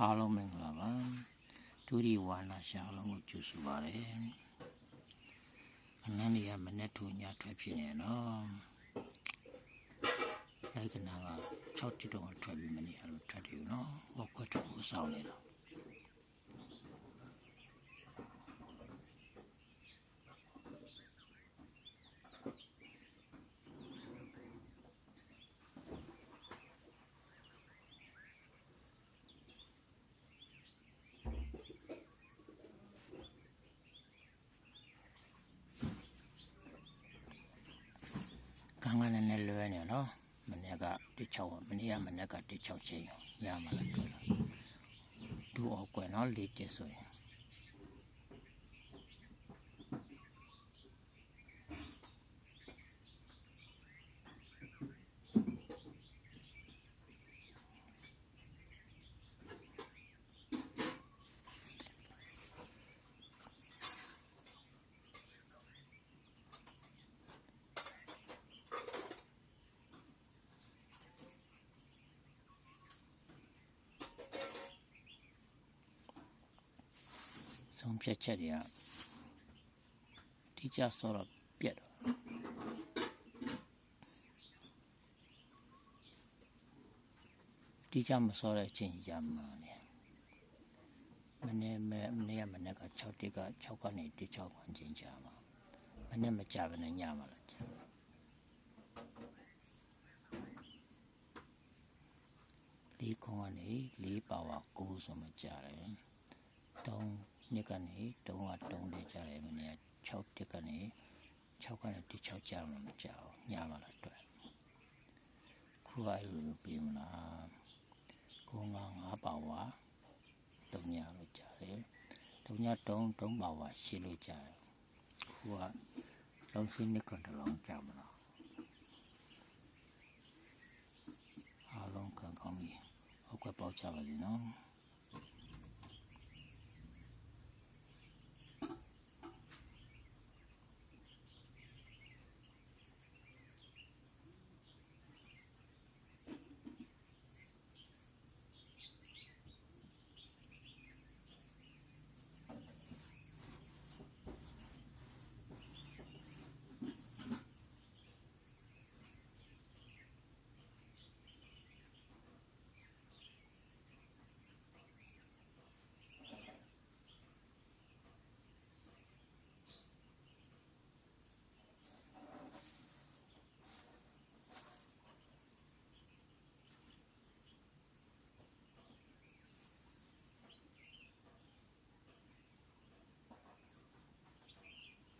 အားလုံးမင်္ဂလာပါဒုတိဝါနာရှာအားလုံးကိုကြိုဆိုပါရစေအနန္တရမနဲ့ထူညထွက်ဖြစ်နေနော်လိုက်ကနာက6တိတုံးထွက်ပြီးမနေရလို့ထွက်တယ်နော်ဟောကွက်တော့ကိုစောင်းနေတော့ ကံကလည်းနဲ့လွဲနေနော်မနေ့က16မနေ့ကမနေ့က16ချိန်ရမှာလားတွေ့လားဒူအောင်ကွယ်နော်လေးတက်ဆိုရင် ဆုံးဖြတ်ချက်တွေကတိကျဆိုတော့ပြတ်တော့တိကျမစောတဲ့အချိန်ကြီးကြမှာလေမနေ့မမနေ့ကမနေ့က6တိက6ကနေ1 6ခွန်ချင်းကြမှာမနေ့မကြဘဲနဲ့ညမှာလားကြာလေးခွန်ကနေလေးပါဝါ9ဆိုမှကြတယ်3 နှစ်ကနေ3က3လေးကြတယ်မနေ့6တစ်ကနေ6ကနေ1 6ကြမှာမကြအောင်ညမှာလားတွေ့ခုကအဲ့လိုပြင်မလားကိုငါ9ပါဝါ3ညလို့ကြတယ်3ည3 3ပါဝါရှိလို့ကြတယ်ခုကလုံးစင်းနှစ်ကတော့လုံးကြမှာလားအားလုံးခံကောင်းပြီဟုတ်ကဲ့ပေါက်ကြပါစေနော်